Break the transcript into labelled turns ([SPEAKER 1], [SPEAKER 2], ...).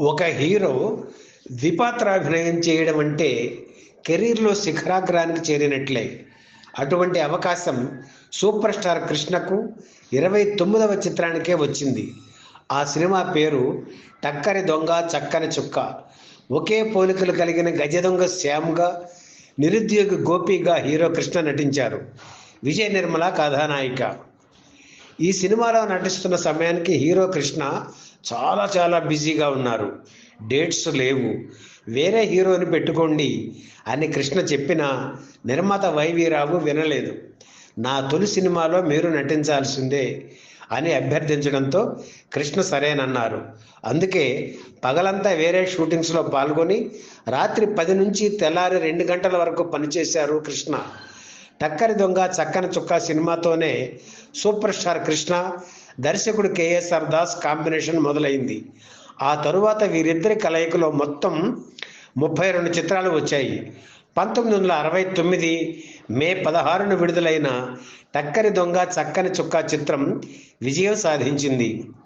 [SPEAKER 1] ఒక హీరో ద్విపాత్రాభినయం చేయడం అంటే కెరీర్లో శిఖరాగ్రానికి చేరినట్లే. అటువంటి అవకాశం సూపర్ స్టార్ కృష్ణకు ఇరవై తొమ్మిదవ చిత్రానికే వచ్చింది. ఆ సినిమా పేరు టక్కరి దొంగ చక్కని చుక్క. ఒకే పోలికలు కలిగిన గజ దొంగ శ్యామ్గా నిరుద్యోగి గోపిగా హీరో కృష్ణ నటించారు. విజయ నిర్మల కథానాయిక. ఈ సినిమాలో నటిస్తున్న సమయానికి హీరో కృష్ణ చాలా చాలా బిజీగా ఉన్నారు. డేట్స్ లేవు. వేరే హీరోని పెట్టుకోండి అని కృష్ణ చెప్పిన నిర్మాత వైవీరావు వినలేదు. నా తొలి సినిమాలో మీరు నటించాల్సిందే అని అభ్యర్థించడంతో కృష్ణ సరేనన్నారు. అందుకే పగలంతా వేరే షూటింగ్స్లో పాల్గొని రాత్రి పది నుంచి తెల్లారి రెండు గంటల వరకు పనిచేశారు కృష్ణ. టక్కరి దొంగ చక్కని చుక్క సినిమాతోనే సూపర్ స్టార్ కృష్ణ దర్శకుడు కేఎస్ఆర్ దాస్ కాంబినేషన్ మొదలైంది. ఆ తరువాత వీరిద్దరి కలయికలో మొత్తం ముప్పై రెండు చిత్రాలు వచ్చాయి. పంతొమ్మిది వందల అరవై తొమ్మిది మే పదహారున విడుదలైన టక్కరి దొంగ చక్కని చుక్క చిత్రం విజయం సాధించింది.